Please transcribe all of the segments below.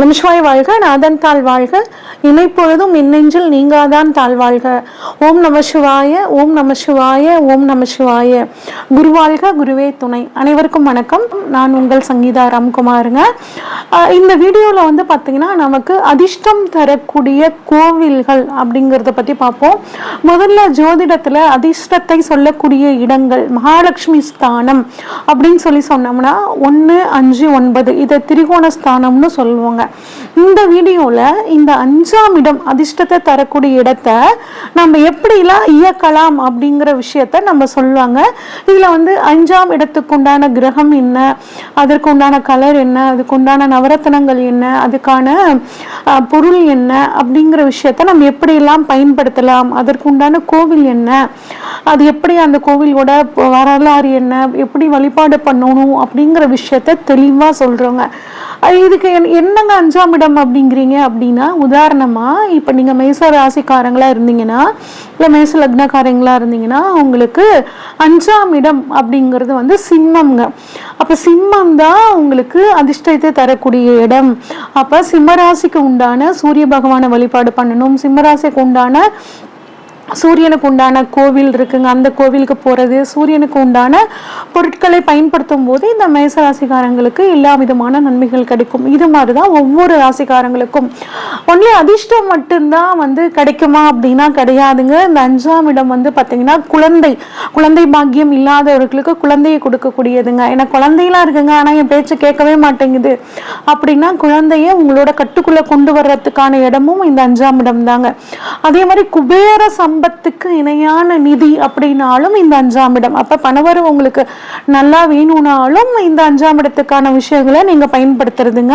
நமசிவாய் வாழ்க நாதன் தாழ் வாழ்க. இமைப்பொழுதும் மின்னெஞ்சில் நீங்காதான் தாழ்வாழ்க ஓம் நம சிவாய ஓம் நம சிவாய ஓம் நம சிவாய. குருவாழ்க குருவே துணை. அனைவருக்கும் வணக்கம். நான் உங்கள் சங்கீதா ராம்குமாருங்க. இந்த வீடியோவில் வந்து பார்த்தீங்கன்னா நமக்கு அதிர்ஷ்டம் தரக்கூடிய கோவில்கள் அப்படிங்கிறத பற்றி பார்ப்போம் முதல்ல ஜோதிடத்தில் அதிர்ஷ்டத்தை சொல்லக்கூடிய இடங்கள் மகாலட்சுமி ஸ்தானம் அப்படின்னு சொல்லி சொன்னோம்னா ஒன்று அஞ்சு ஒன்பது இதை திரிகோண ஸ்தானம்னு சொல்லுவாங்க. இந்த வீடியோவில் இந்த அஞ்சாம் இடம் அதிர்ஷ்டத்தை தரக்கூடிய இடத்த நம்ம எப்படிலாம் இயக்கலாம் அப்படிங்கிற விஷயத்த நம்ம சொல்லுவாங்க. இதில் வந்து அஞ்சாம் இடத்துக்கு உண்டான கிரகம் என்ன? அதற்கு உண்டான கலர் என்ன? அதுக்கு உண்டான நவரத்தனங்கள் என்ன? அதுக்கான பொருள் என்ன? அப்படிங்கிற விஷயத்த நம்ம எப்படியெல்லாம் பயன்படுத்தலாம்? அதற்கு உண்டான கோவில் என்ன? அது எப்படி அந்த கோவிலோட வரலாறு என்ன? எப்படி வழிபாடு பண்ணணும்? அப்படிங்கிற விஷயத்த தெளிவாக சொல்கிறோங்க இதுக்கு என்னங்க அஞ்சாம் இடம் அப்படிங்கிறீங்க அப்படின்னா உதாரணமாக இப்போ நீங்கள் மேச ராசிக்காரங்களா இருந்தீங்கன்னா இல்லை மேச லக்னக்காரங்களா இருந்தீங்கன்னா உங்களுக்கு அஞ்சாம் இடம் அப்படிங்கிறது வந்து சிம்மம்ங்க. அப்போ சிம்மம் தான் உங்களுக்கு அதிர்ஷ்டத்தை தரக்கூடிய இடம். அப்போ சிம்மராசிக்கு உண்டான சூரிய பகவானை வழிபாடு பண்ணணும். சிம்மராசிக்கு உண்டான சூரியனுக்கு உண்டான கோவில் இருக்குங்க. அந்த கோவிலுக்கு போகிறது சூரியனுக்கு உண்டான பொருட்களை பயன்படுத்தும் போது இந்த மேச ராசிக்காரங்களுக்கு எல்லா விதமான நன்மைகள் கிடைக்கும். இது மாதிரி தான் ஒவ்வொரு ராசிக்காரங்களுக்கும். ஒன்லி அதிர்ஷ்டம் மட்டும்தான் வந்து கிடைக்குமா அப்படின்னா கிடையாதுங்க. இந்த அஞ்சாம் இடம் வந்து பார்த்தீங்கன்னா குழந்தை. குழந்தை பாக்கியம் இல்லாதவர்களுக்கு குழந்தையை கொடுக்கக்கூடியதுங்க. ஏன்னா குழந்தையெல்லாம் இருக்குங்க ஆனால் என் பேச்சை கேட்கவே மாட்டேங்குது. அப்படின்னா குழந்தைய உங்களோட கட்டுக்குள்ளே கொண்டு வர்றதுக்கான இடமும் இந்த அஞ்சாம் இடம் தாங்க அதே மாதிரி குபேர சம சம்பத்துக்கு இணையான நிதி அப்படின்னாலும் இந்த அஞ்சாம் இடம் அப்போ பணவரம் உங்களுக்கு நல்லா வேணும்னாலும் இந்த அஞ்சாம் இடத்துக்கான விஷயங்களை நீங்கள் பயன்படுத்துறதுங்க.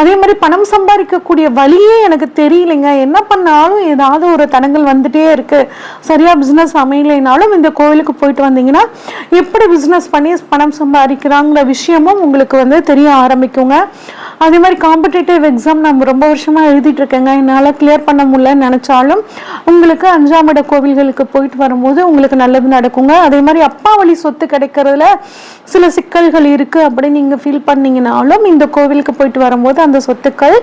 அதே மாதிரி பணம் சம்பாதிக்கக்கூடிய வழியே எனக்கு தெரியலைங்க. என்ன பண்ணாலும் ஏதாவது ஒரு தடங்கள் வந்துட்டே இருக்குது சரியாக பிஸ்னஸ் அமையலைனாலும் இந்த கோயிலுக்கு போயிட்டு வந்தீங்கன்னா எப்படி பிஸ்னஸ் பண்ணி பணம் சம்பாதிக்கிறாங்கிற விஷயமும் உங்களுக்கு வந்து தெரிய ஆரம்பிக்குங்க. அதே மாதிரி காம்படேட்டிவ் எக்ஸாம் நம்ம ரொம்ப வருஷமா எழுதிட்டு இருக்கேங்க. என்னால் கிளியர் பண்ண முடியலன்னு நினைச்சாலும் உங்களுக்கு அஞ்சாம் இட கோவில்களுக்கு போயிட்டு வரும்போது உங்களுக்கு நல்லது நடக்குங்க. அதே மாதிரி அப்பா வழி சொத்து கிடைக்கிறதுல சில சிக்கல்கள் இருக்கு அப்படின்னு நீங்க ஃபீல் பண்ணீங்கனாலும் இந்த கோவிலுக்கு போயிட்டு வரும்போது அந்த சொத்துக்கள்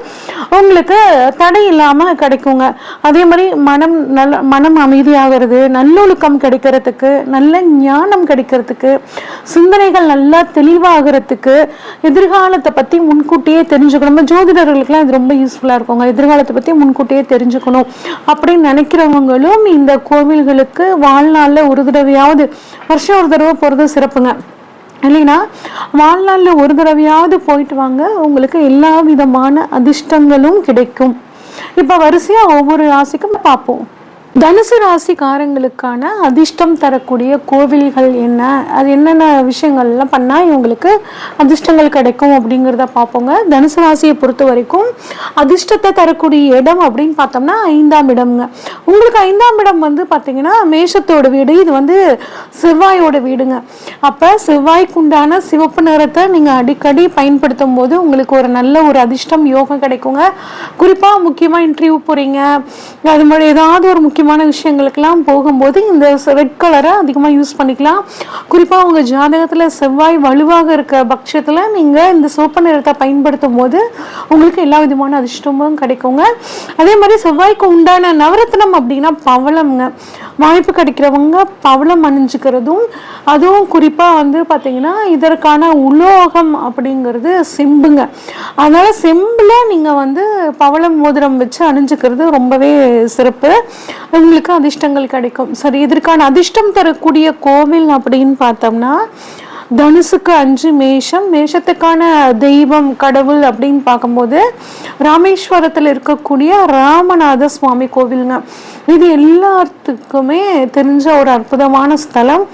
உங்களுக்கு தடை இல்லாம கிடைக்குங்க. அதே மாதிரி மனம் நல்ல மனம் அமைதியாகிறது நல்லொழுக்கம் கிடைக்கிறதுக்கு நல்ல ஞானம் கிடைக்கிறதுக்கு சிந்தனைகள் நல்லா தெளிவாகிறதுக்கு எதிர்காலத்தை பத்தி முன்கூட்டியே தெரிஞ்சுக்கணும்? நம்ம ஜோதிடர்களுக்கெல்லாம் இது ரொம்ப யூஸ்ஃபுல்லாக இருக்குங்க. எதிர்காலத்தை பற்றி முன்கூட்டியே தெரிஞ்சுக்கணும். அப்படின்னு நினைக்கிறவங்களும் இந்த கோவில்களுக்கு வாழ்நாளில் ஒரு தடவையாவது வருஷம் ஒரு தடவை போகிறது சிறப்புங்க. இல்லைன்னா வாழ்நாளில் ஒரு தடவையாவது போயிட்டு வாங்க. உங்களுக்கு எல்லா விதமான அதிர்ஷ்டங்களும் கிடைக்கும். இப்போ வரிசையாக ஒவ்வொரு ராசிக்கும் பார்ப்போம். தனுசு ராசிக்காரங்களுக்கான அதிர்ஷ்டம் தரக்கூடிய கோவில்கள் என்ன? அது என்னென்ன விஷயங்கள்லாம் பண்ணால் இவங்களுக்கு அதிர்ஷ்டங்கள் கிடைக்கும் அப்படிங்கிறத பார்ப்போங்க. தனுசு ராசியை பொறுத்த வரைக்கும் அதிர்ஷ்டத்தை தரக்கூடிய இடம் அப்படின்னு பார்த்தோம்னா ஐந்தாம் இடம்ங்க. உங்களுக்கு ஐந்தாம் இடம் வந்து பார்த்தீங்கன்னா மேஷத்தோட வீடு. இது வந்து செவ்வாயோட வீடுங்க. அப்போ செவ்வாய்க்குண்டான சிவப்பு நிறத்தை நீங்கள் அடிக்கடி பயன்படுத்தும் போது உங்களுக்கு ஒரு நல்ல ஒரு அதிர்ஷ்டம் யோகம் கிடைக்குங்க. குறிப்பாக முக்கியமாக இன்டர்வியூ போகிறீங்க அது மாதிரி ஏதாவது ஒரு விதமான விஷயங்களுக்கெல்லாம் போகும்போது இந்த ரெட் கலரை அதிகமாக யூஸ் பண்ணிக்கலாம். குறிப்பாக உங்கள் ஜாதகத்தில் செவ்வாய் வலுவாக இருக்க பட்சத்தில் நீங்கள் இந்த சிவப்பு நிறத்தை பயன்படுத்தும் போது உங்களுக்கு எல்லா விதமான அதிர்ஷ்டமும் கிடைக்குங்க. அதே மாதிரி செவ்வாய்க்கு உண்டான நவரத்னம் அப்படின்னா பவளம்ங்க. வாய்ப்பு கிடைக்கிறவங்க பவளம் அணிஞ்சுக்கிறதும் அதுவும் குறிப்பாக வந்து பார்த்தீங்கன்னா இதற்கான உலோகம் அப்படிங்கிறது செம்புங்க. அதனால் செம்பில் நீங்கள் வந்து பவளம் மோதிரம் வச்சு அணிஞ்சுக்கிறது ரொம்பவே சிறப்பு. உங்களுக்கு அதிர்ஷ்டங்கள் கிடைக்கும். சரி இதற்கான அதிர்ஷ்டம் தரக்கூடிய கோவில் அப்படின்னு பார்த்தோம்னா தனுசுக்கு அஞ்சு மேஷம் மேஷத்துக்கான தெய்வம் கடவுள் அப்படின்னு பார்க்கும்போது ராமேஸ்வரத்தில் இருக்கக்கூடிய ராமநாத சுவாமி கோவிலுங்க. இது எல்லாத்துக்குமே தெரிஞ்ச ஒரு அற்புதமான ஸ்தலம்.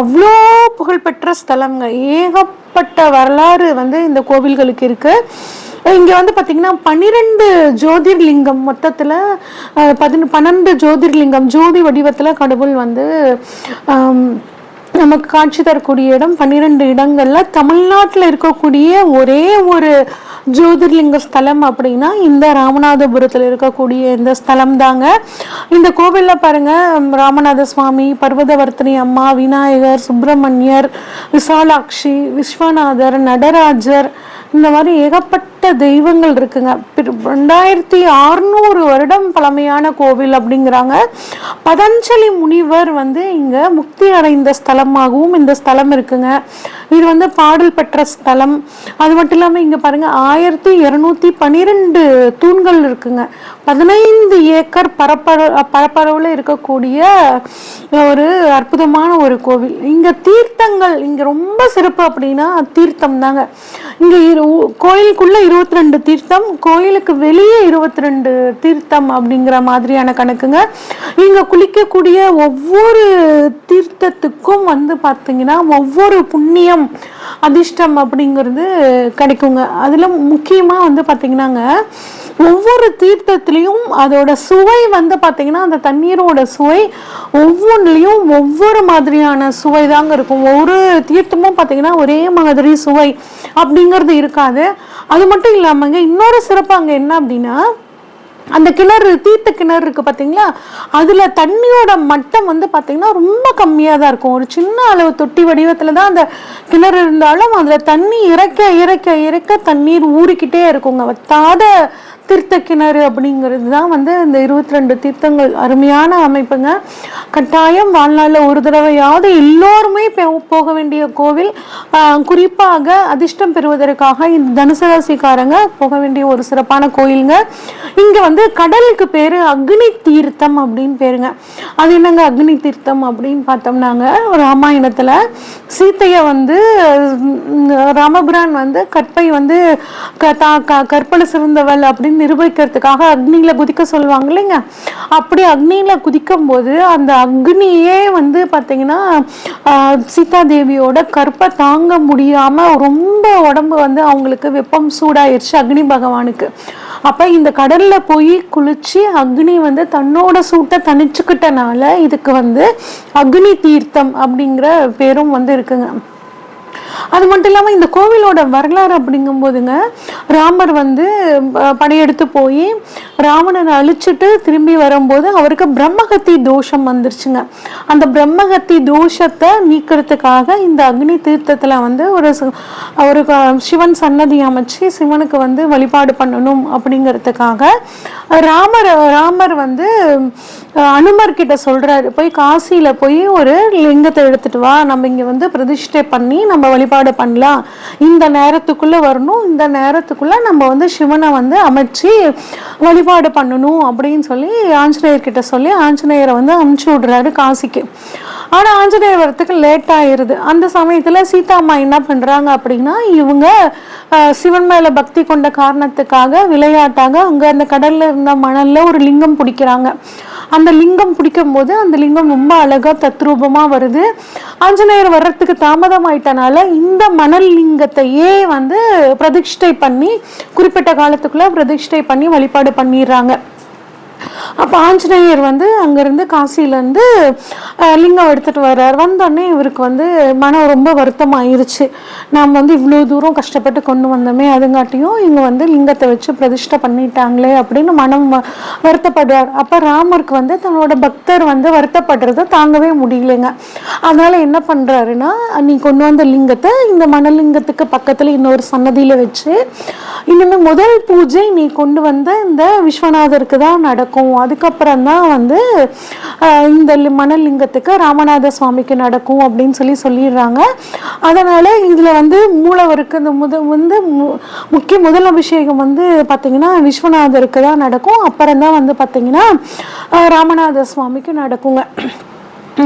அவ்வளோ புகழ்பெற்ற ஸ்தலம்ங்க. ஏகப்பட்ட வரலாறு வந்து இந்த கோவில்களுக்கு இருக்குது இங்கே வந்து பார்த்தீங்கன்னா பன்னிரெண்டு ஜோதிர்லிங்கம் மொத்தத்தில் பதின பன்னெண்டு ஜோதிர்லிங்கம் ஜோதி வடிவத்தில் கடவுள் வந்து நமக்கு காட்சி தரக்கூடிய இடம் பன்னிரெண்டு இடங்களில் தமிழ்நாட்டில் இருக்கக்கூடிய ஒரே ஒரு ஜோதிர்லிங்க ஸ்தலம் அப்படின்னா இந்த ராமநாதபுரத்தில் இருக்கக்கூடிய இந்த ஸ்தலம் தாங்க இந்த கோவிலில் பாருங்கள் ராமநாத சுவாமி பர்வதவர்த்தினி அம்மா விநாயகர் சுப்பிரமணியர் விசாலாட்சி விஸ்வநாதர் நடராஜர் இந்த மாதிரி ஏகப்பட்ட தெய்வங்கள் இருக்குங்க. பிற- ரெண்டாயிரத்தி அறுநூறு வருடம் பழமையான கோவில் அப்படிங்கிறாங்க. பதஞ்சலி முனிவர் வந்து இங்கே முக்தி அடைந்த ஸ்தலமாகவும் இந்த ஸ்தலம் இருக்குங்க. இது வந்து பாடல் பெற்ற ஸ்தலம். அது மட்டும் இல்லாமல் இங்கே பாருங்க ஆயிரத்தி இரநூத்தி பன்னிரெண்டு தூண்கள் இருக்குங்க. பதினைந்து ஏக்கர் பரப்பர பரப்பளவில் இருக்கக்கூடிய ஒரு அற்புதமான ஒரு கோவில். இங்கே தீர்த்தங்கள் இங்கே ரொம்ப சிறப்பு அப்படின்னா தீர்த்தம் தாங்க இங்கே இரு கோயிலுக்குள்ள இருபத்தி ரெண்டு தீர்த்தம் கோயிலுக்கு வெளியே இருபத்தி ரெண்டு தீர்த்தம் அப்படிங்கிற மாதிரியான கணக்குங்க. இங்கே குளிக்கக்கூடிய ஒவ்வொரு தீர்த்தத்துக்கும் வந்து பார்த்தீங்கன்னா ஒவ்வொரு புண்ணியம் அதிர்ஷ்டம் அப்படிங்கிறது கிடைக்குங்க. அதில் முக்கியமாக வந்து பார்த்தீங்கன்னாங்க ஒவ்வொரு தீர்த்தத்துலேயும் அதோட சுவை வந்து பார்த்தீங்கன்னா அந்த தண்ணீரோட சுவை ஒவ்வொன்றுலையும் ஒவ்வொரு மாதிரியான சுவை தாங்க இருக்கும். ஒவ்வொரு தீர்த்தமும் பார்த்தீங்கன்னா ஒரே மாதிரி சுவை அப்படிங்கிறது இருக்காது. அது மட்டும் இல்லாமங்க இன்னொரு சிறப்பு அங்கே என்ன அப்படின்னா அந்த கிணறு தீர்த்த கிணறு இருக்கு பார்த்தீங்களா அதுல தண்ணியோட மட்டம் வந்து பார்த்தீங்கன்னா ரொம்ப கம்மியாக தான் இருக்கும். ஒரு சின்ன அளவு தொட்டி வடிவத்தில் தான் அந்த கிணறு இருந்தாலும் அதுல தண்ணி இறக்க இறக்க இறக்க தண்ணீர் ஊறிக்கிட்டே இருக்குங்க. வத்தாத தீர்த்த கிணறு அப்படிங்கிறது தான் வந்து இந்த இருபத்தி ரெண்டு தீர்த்தங்கள். அருமையான அமைப்புங்க. கட்டாயம் வாழ்நாளில் ஒரு தடவையாவது எல்லோருமே போ- போக வேண்டிய கோவில். குறிப்பாக அதிர்ஷ்டம் பெறுவதற்காக இந்த தனுசு ராசிக்காரங்க போக வேண்டிய ஒரு சிறப்பான கோயிலுங்க. இங்கே வந்து கடலுக்கு பேர் அக்னி தீர்த்தம் அப்படின்னு பேருங்க. அது என்னங்க அக்னி தீர்த்தம் அப்படின்னு பார்த்தோம்னாங்க. ராமாயணத்தில் சீத்தையை வந்து ராமபுரான் வந்து கற்பை வந்து க- தா- க- கற்பனை சிறந்தவள் அப்படின்னு நிரூபிக்கிறதுக்காக அக்னியில் குதிக்க சொல்லுவாங்க இல்லைங்க? அப்படி அக்னியில குதிக்கும் போது அந்த அக்னியே வந்து பாத்தீங்கன்னா ஆஹ், சீதா தேவியோட கற்பை தாங்க முடியாம ரொம்ப உடம்பு வந்து அவங்களுக்கு வெப்பம் சூடாயிருச்சு அக்னி பகவானுக்கு. அப்ப இந்த கடல்ல போய் குளிச்சு அக்னி வந்து தன்னோட சூட்டை தணிச்சுக்கிட்டனால இதுக்கு வந்து அக்னி தீர்த்தம் அப்படிங்கிற பேரும் வந்து இருக்குங்க. அது மட்டும் இல்லாமல் இந்த கோவிலோட வரலாறு அப்படிங்கும்போதுங்க ராமர் வந்து படையெடுத்து போய் ராவணனை அழிச்சிட்டு திரும்பி வரும்போது அவருக்கு பிரம்மகத்தி தோஷம் வந்துருச்சுங்க. அந்த பிரம்மகத்தி தோஷத்தை நீக்கிறதுக்காக இந்த அக்னி தீர்த்தத்தில் வந்து ஒரு ஒரு சிவன் சன்னதி அமைச்சு சிவனுக்கு வந்து வழிபாடு பண்ணணும் அப்படிங்கிறதுக்காக ராமர் ராமர் வந்து அனுமர்கிட்ட அனுமர் கிட்ட சொல்றாரு. போய் காசியில் போய் ஒரு லிங்கத்தை எடுத்துட்டு வா நம்ம இங்க வந்து பிரதிஷ்டை பண்ணி நம்ம வழிபாடு பண்ணலாம். இந்த நேரத்துக்குள்ள வரணும். இந்த நேரத்துக்குள்ள நம்ம வந்து சிவனை வந்து அமைச்சு வழிபாடு பண்ணணும் அப்படின்னு சொல்லி ஆஞ்சநேயர் கிட்ட சொல்லி ஆஞ்சநேயரை வந்து அமுச்சு விடுறாரு காசிக்கு. ஆனா ஆஞ்சநேயர் வரத்துக்கு லேட் ஆயிருது. அந்த சமயத்துல சீதா அம்மா என்ன பண்றாங்க அப்படின்னா இவங்க அஹ், சிவன் மேல பக்தி கொண்ட காரணத்துக்காக விளையாட்டாக அங்க அந்த கடல்ல இருந்த மணல்ல ஒரு லிங்கம் பிடிக்கிறாங்க. அந்த லிங்கம் பிடிக்கும் போது அந்த லிங்கம் ரொம்ப அழகா தத்ரூபமா வருது. ஆஞ்சநேயர் வர்றதுக்கு தாமதம் ஆயிட்டனால இந்த மணல் லிங்கத்தையே வந்து பிரதிஷ்டை பண்ணி குறிப்பிட்ட காலத்துக்குள்ள பிரதிஷ்டை பண்ணி வழிபாடு பண்ணிடுறாங்க. அப்போ ஆஞ்சநேயர் வந்து அங்கேருந்து காசியிலேருந்து லிங்கம் எடுத்துகிட்டு வர்றார். வந்தோடனே இவருக்கு வந்து மனம் ரொம்ப வருத்தமாயிருச்சு. நாம் வந்து இவ்வளோ தூரம் கஷ்டப்பட்டு கொண்டு வந்தோமே அதுங்காட்டியும் இவங்க வந்து லிங்கத்தை வச்சு பிரதிஷ்டை பண்ணிட்டாங்களே அப்படின்னு மனம் வருத்தப்படுறார் அப்போ ராமருக்கு வந்து தன்னோட பக்தர் வந்து வருத்தப்படுறத தாங்கவே முடியலைங்க. அதனால் என்ன பண்ணுறாருன்னா நீ கொண்டு வந்த லிங்கத்தை இந்த மணலிங்கத்துக்கு பக்கத்தில் இன்னொரு சன்னதியில் வச்சு இன்னொன்று முதல் பூஜை நீ கொண்டு வந்த இந்த விஸ்வநாதருக்கு தான் நடக்கும். அதுக்கப்புறம் தான் வந்து இந்த மணலிங்கத்துக்கு ராமநாத சுவாமிக்கு நடக்கும் அப்படின்னு சொல்லி சொல்லிடுறாங்க. அதனால் இதில் வந்து மூலவருக்கு இந்த முத வந்து மு- முக்கிய முதல் அபிஷேகம் வந்து பார்த்திங்கன்னா விஸ்வநாதருக்கு தான் நடக்கும். அப்புறம் தான் வந்து பார்த்திங்கன்னா ராமநாத சுவாமிக்கு நடக்குங்க.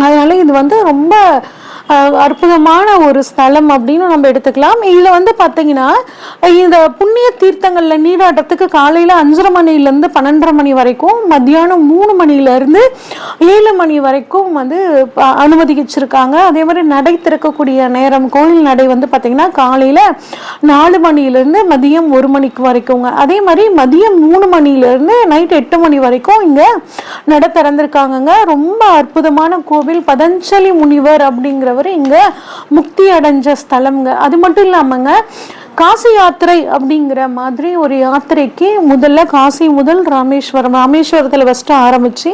அதனால் இது வந்து ரொம்ப அற்புதமான ஒரு ஸ்தலம் அப்படின்னு நம்ம எடுத்துக்கலாம். இதில் வந்து பார்த்தீங்கன்னா இந்த புண்ணிய தீர்த்தங்களில் நீராட்டத்துக்கு காலையில் அஞ்சரை மணிலேருந்து பன்னெண்டரை மணி வரைக்கும் மத்தியானம் மூணு மணிலேருந்து ஏழு மணி வரைக்கும் வந்து அனுமதிச்சிருக்காங்க. அதே மாதிரி நடை திறக்கக்கூடிய நேரம் கோயில் நடை வந்து பார்த்திங்கன்னா காலையில் நாலு மணிலேருந்து மதியம் ஒரு மணிக்கு வரைக்குங்க. அதே மாதிரி மதியம் மூணு மணிலேருந்து நைட் எட்டு மணி வரைக்கும் இங்கே நட திறந்திருக்காங்கங்க. ரொம்ப அற்புதமான கோவில். பதஞ்சலி முனிவர் அப்படிங்கிறவர் இங்கே முக்தி அடைஞ்ச ஸ்தலம்ங்க. அது மட்டும் இல்லாமங்க காசி யாத்திரை அப்படிங்கிற மாதிரி ஒரு யாத்திரைக்கு முதல்ல காசி முதல் ராமேஸ்வரம் ராமேஸ்வரத்தில் ஃபஸ்ட்டு ஆரம்பித்து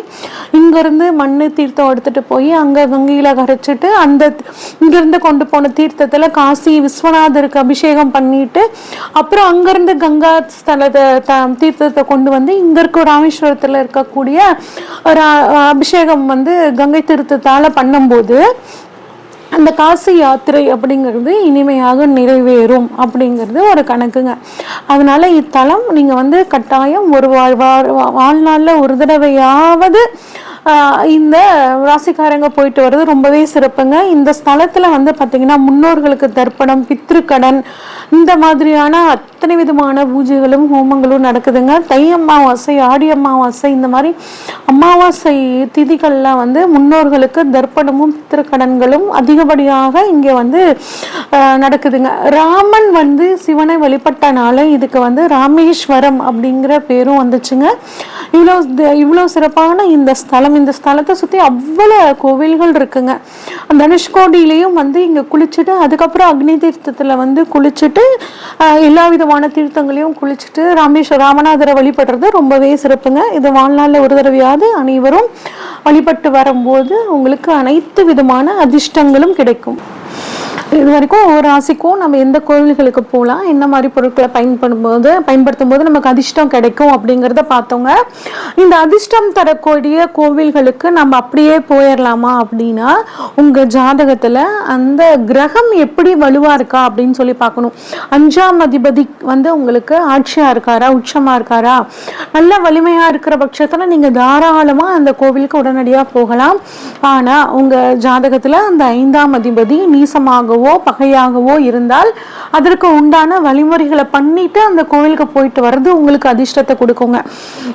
இங்கேருந்து மண் தீர்த்தம் எடுத்துகிட்டு போய் அங்கே கங்கையில் கரைச்சிட்டு அந்த இங்கேருந்து கொண்டு போன தீர்த்தத்தில் காசி விஸ்வநாதருக்கு அபிஷேகம் பண்ணிட்டு அப்புறம் அங்கேருந்து கங்கா ஸ்தலத்தை த தீர்த்தத்தை கொண்டு வந்து இங்கே இருக்க ராமேஸ்வரத்தில் இருக்கக்கூடிய ஒரு அபிஷேகம் வந்து கங்கை தீர்த்தத்தால் பண்ணும்போது அந்த காசி யாத்திரை அப்படிங்கிறது இனிமையாக நிறைவேறும் அப்படிங்கிறது ஒரு கணக்குங்க. அதனால இத்தலம் நீங்கள் வந்து கட்டாயம் ஒரு வாழ் வாழ்நாளில் ஒரு தடவையாவது இந்த ராசிக்காரங்க போயிட்டு வர்றது ரொம்பவே சிறப்புங்க. இந்த ஸ்தலத்தில் வந்து பார்த்தீங்கன்னா முன்னோர்களுக்கு தர்ப்பணம் பித்ருக்கடன் இந்த மாதிரியான அத்தனை விதமான பூஜைகளும் ஹோமங்களும் நடக்குதுங்க. தை அமாவாசை ஆடி அமாவாசை இந்த மாதிரி அமாவாசை திதிகளில் வந்து முன்னோர்களுக்கு தர்ப்பணமும் பித்திருக்கடன்களும் அதிகப்படியாக இங்கே வந்து நடக்குதுங்க. ராமன் வந்து சிவனை வழிபட்டனால இதுக்கு வந்து ராமேஸ்வரம் அப்படிங்கிற பேரும் வந்துச்சுங்க. இவ்வளோ இவ்வளோ சிறப்பான இந்த ஸ்தலம் இந்த ஸ்தலத்தை சுற்றி அவ்வளோ கோவில்கள் இருக்குங்க. தனுஷ்கோடியிலையும் வந்து இங்கே குளிச்சுட்டு அதுக்கப்புறம் அக்னி தீர்த்தத்தில் வந்து குளிச்சுட்டு எல்லா விதமான தீர்த்தங்களையும் குளிச்சுட்டு ராமேஸ்வர ராமநாதரை வழிபடுறது ரொம்பவே சிறப்புங்க. இது வாழ்நாளில் ஒரு தடவையாவது அனைவரும் வழிபட்டு வரும்போது உங்களுக்கு அனைத்து விதமான அதிர்ஷ்டங்களும் கிடைக்கும். இது வரைக்கும் ஒவ்வொரு ராசிக்கும் நம்ம எந்த கோவில்களுக்கு போகலாம் என்ன மாதிரி பொருட்களை பயன்படும்போது பயன்படுத்தும் போது நமக்கு அதிர்ஷ்டம் கிடைக்கும் அப்படிங்கிறத பார்த்தோங்க. இந்த அதிர்ஷ்டம் தரக்கூடிய கோவில் கோவில்களுக்கு நம்ம அப்படியே போயிடலாமா அப்படின்னா உங்கள் ஜாதகத்தில் அந்த கிரகம் எப்படி வலுவாக இருக்கா அப்படின்னு சொல்லி பார்க்கணும். அஞ்சாம் அதிபதி வந்து உங்களுக்கு ஆட்சியாக இருக்காரா உச்சமாக இருக்காரா? நல்ல வலிமையாக இருக்கிற பட்சத்தில் நீங்கள் தாராளமாக அந்த கோவிலுக்கு உடனடியாக போகலாம். ஆனால் உங்கள் ஜாதகத்தில் அந்த ஐந்தாம் அதிபதி நீசமாகவோ பகையாகவோ இருந்தால் அதற்கு உண்டான வழிமுறைகளை பண்ணிட்டு அந்த கோவிலுக்கு போயிட்டு வர்றது உங்களுக்கு அதிர்ஷ்டத்தை கொடுக்குங்க.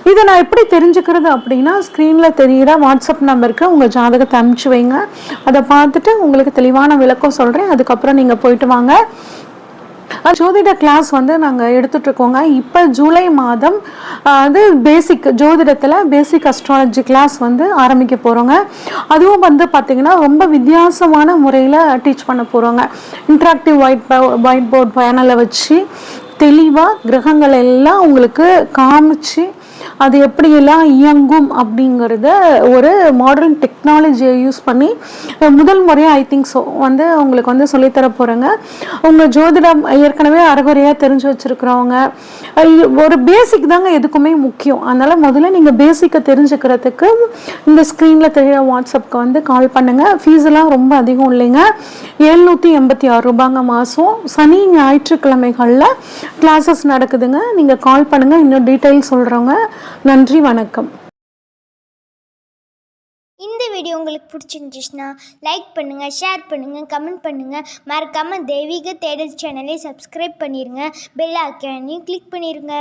இதை நான் எப்படி தெரிஞ்சுக்கிறது அப்படின்னா ஸ்க்ரீனில் தெரிகிற வாட்ஸ்அப் நம்பருக்கு உங்கள் ஜாதகத்தை அனுப்பிச்சு வைங்க. அதை பார்த்துட்டு உங்களுக்கு தெளிவான விளக்கம் சொல்கிறேன் அதுக்கப்புறம் நீங்கள் போயிட்டு வாங்க. ஜோதிட கிளாஸ் வந்து நாங்கள் எடுத்துட்ருக்கோங்க இப்போ ஜூலை மாதம் அது வந்து பேசிக் ஜோதிடத்தில் பேசிக் அஸ்ட்ராலஜி கிளாஸ் வந்து ஆரம்பிக்க போகிறோங்க அதுவும் வந்து பார்த்திங்கன்னா ரொம்ப வித்தியாசமான முறையில் டீச் பண்ண போகிறோங்க இன்ட்ராக்டிவ் ஒயிட் ஒயிட் போர்ட் பேனலை வச்சு தெளிவாக கிரகங்கள் எல்லாம் உங்களுக்கு காமிச்சு அது எப்படியெல்லாம் இயங்கும் அப்படிங்கிறத ஒரு மாடர்ன் டெக்னாலஜியை யூஸ் பண்ணி முதல் முறையாக ஐ திங்க் ஸோ வந்து உங்களுக்கு வந்து சொல்லித்தர போகிறேங்க உங்கள் ஜோதிடம் ஏற்கனவே அறகுறையாக தெரிஞ்சு வச்சுருக்கிறவங்க ஒரு பேசிக் தாங்க எதுக்குமே முக்கியம். அதனால் முதல்ல நீங்கள் பேசிக்கை தெரிஞ்சுக்கிறதுக்கு இந்த ஸ்க்ரீனில் தெரியிற வாட்ஸ்அப்க்கு வந்து கால் பண்ணுங்கள் ஃபீஸ்லாம் ரொம்ப அதிகம் இல்லைங்க. எழுநூற்றி எண்பத்தி ஆறு ரூபாங்க மாதம் சனி ஞாயிற்றுக்கிழமைகளில் கிளாஸஸ் நடக்குதுங்க. நீங்கள் கால் பண்ணுங்கள் இன்னும் டீட்டெயில் சொல்கிறவங்க நன்றி வணக்கம். இந்த வீடியோ உங்களுக்கு பிடிச்சிருந்துச்சுன்னா லைக் பண்ணுங்கள் ஷேர் பண்ணுங்கள் கமெண்ட் பண்ணுங்கள் மறக்காமல் தெய்வீக தேடல் சேனலை சப்ஸ்கிரைப் பண்ணிடுங்க பெல் ஐக்கானையும் கிளிக் பண்ணிடுங்க